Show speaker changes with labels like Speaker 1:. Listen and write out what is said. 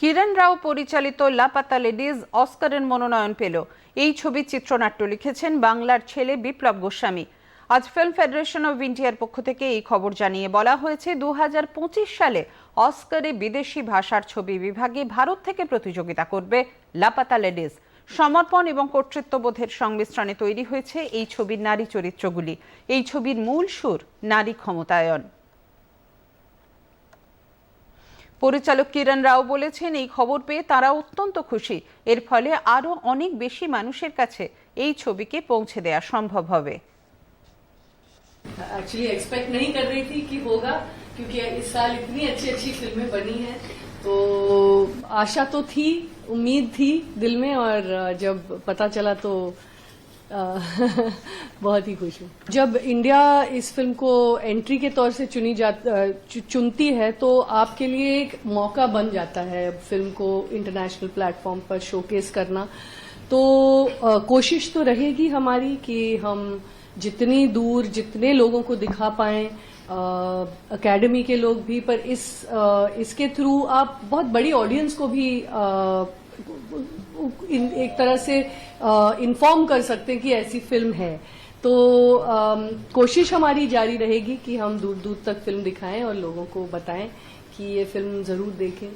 Speaker 1: কিরণ রাও পরিচালিত লাপাতা লেডিজ অস্কারের মনোনয়ন পেল। এই ছবির চিত্রনাট্য লিখেছেন বাংলার ছেলে বিপ্লব গোস্বামী। আজ ফিল্ম ফেডারেশন অব ইন্ডিয়ার পক্ষ থেকে এই খবর জানিয়ে বলা হয়েছে দু হাজার পঁচিশ সালে অস্কারে বিদেশি ভাষার ছবি বিভাগে ভারত থেকে প্রতিযোগিতা করবে লাপাতা লেডিজ সমর্পণ এবং কর্তৃত্ববোধের সংমিশ্রণে তৈরি হয়েছে এই ছবির নারী চরিত্রগুলি। এই ছবির মূল সুর নারী ক্ষমতায়ন। পরিচালক কিরণ রাও বলেছেন এই খবর পেয়ে তারা অত্যন্ত খুশি এর ফলে আরও অনেক বেশি মানুষের কাছে এই ছবিকে পৌঁছে দেওয়া সম্ভব হবে
Speaker 2: एक्चुअली एक्सपेक्ट नहीं कर रही थी कि होगा क्योंकि इस साल इतनी अच्छी अच्छी फिल्में बनी हैं तो आशा तो थी उम्मीद थी दिल में और जब पता चला तो अ, बहुत ही खुश हूँ। जब इंडिया इस फ़िल्म को एंट्री के तौर से चुनी जा चुनती है तो आपके लिए एक मौका बन जाता है फ़िल्म को इंटरनेशनल प्लेटफॉर्म पर शोकेस करना। तो अ, कोशिश तो रहेगी हमारी कि हम जितनी दूर जितने लोगों को दिखा पाए अकेडमी के लोग भी पर इस अ, इसके थ्रू आप बहुत बड़ी ऑडियंस को भी अ, इन, एक तरह से इन्फॉर्म कर सकते हैं कि ऐसी फ़िल्म है। तो आ, कोशिश हमारी जारी रहेगी कि हम दूर दूर तक फ़िल्म दिखाएँ और लोगों को बताएँ कि ये फ़िल्म ज़रूर देखें।